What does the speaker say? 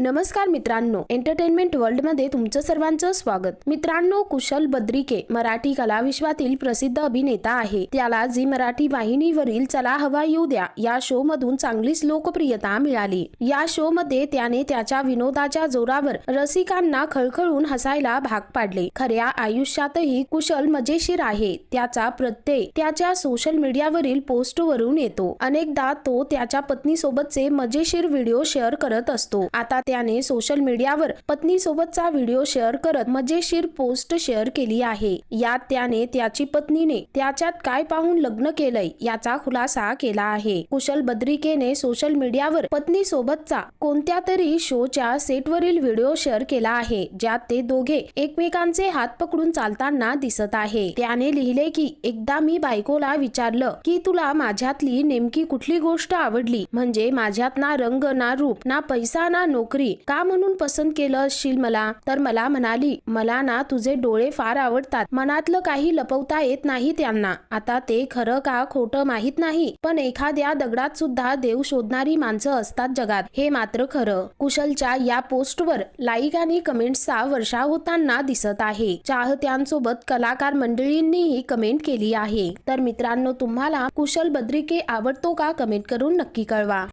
नमस्कार मित्रांनो एंटरटेनमेंट वर्ल्डमध्ये तुमचं सर्वांचं स्वागत. मित्रांनो कुशल बद्रिके मराठी कला विश्वातील प्रसिद्ध अभिनेता आहे. त्याला जी मराठी वाहिनीवरील चला हवा येऊ द्या या शो मधून चांगलीच लोकप्रियता मिळाली. या शो मध्ये त्याने त्याच्या विनोदाच्या जोरावर रसिकांना खळखळून हसायला भाग पाडले. खऱ्या आयुष्यातही कुशल मजेशीर आहे. त्याचा प्रत्यय त्याच्या सोशल मीडियावरील पोस्टवरून येतो. अनेकदा तो त्याच्या पत्नीसोबतचे मजेशीर व्हिडिओ शेअर करत असतो. आता त्याने सोशल मीडियावर पत्नीसोबतचा व्हिडिओ शेअर करत मजेशीर पोस्ट शेअर केली आहे. यात त्याने त्याची पत्नीने त्याच्यात काय पाहून लग्न केलंय याचा खुलासा केला आहे. कुशल बद्रिकेने सोशल मीडियावर पत्नी सोबतचा कोणत्या तरी शोच्या सेटवरील व्हिडिओ शेअर केला आहे ज्यात ते दोघे एकमेकांचे हात पकडून चालताना दिसत आहे. त्याने लिहिले की एकदा मी बायकोला विचारलं की तुला माझ्यातली नेमकी कुठली गोष्ट आवडली? म्हणजे माझ्यात ना रंग ना रूप ना पैसा ना नोकरी का म्हणून पसंत केलं असशील मला? तर मला म्हणाली मला ना तुझे डोळे फार आवडतात. मनातलं काही लपवता येत नाही त्यांना. आता ते खरं का खोटं माहीत नाही? पण एखाद्या दगडात सुद्धा देव शोधणारी माणसं असतात जगात. हे मात्र खरं. कुशलच्या या पोस्टवर लाईक आणि कमेंट्सचा वर्षा होताना दिसत आहे. चाहत्यांसोबत कलाकार मंडळींनीही कमेंट केली आहे. तर मित्रांनो तुम्हाला कुशल बद्रिके आवडतो का? कमेंट करून नक्की कळवा.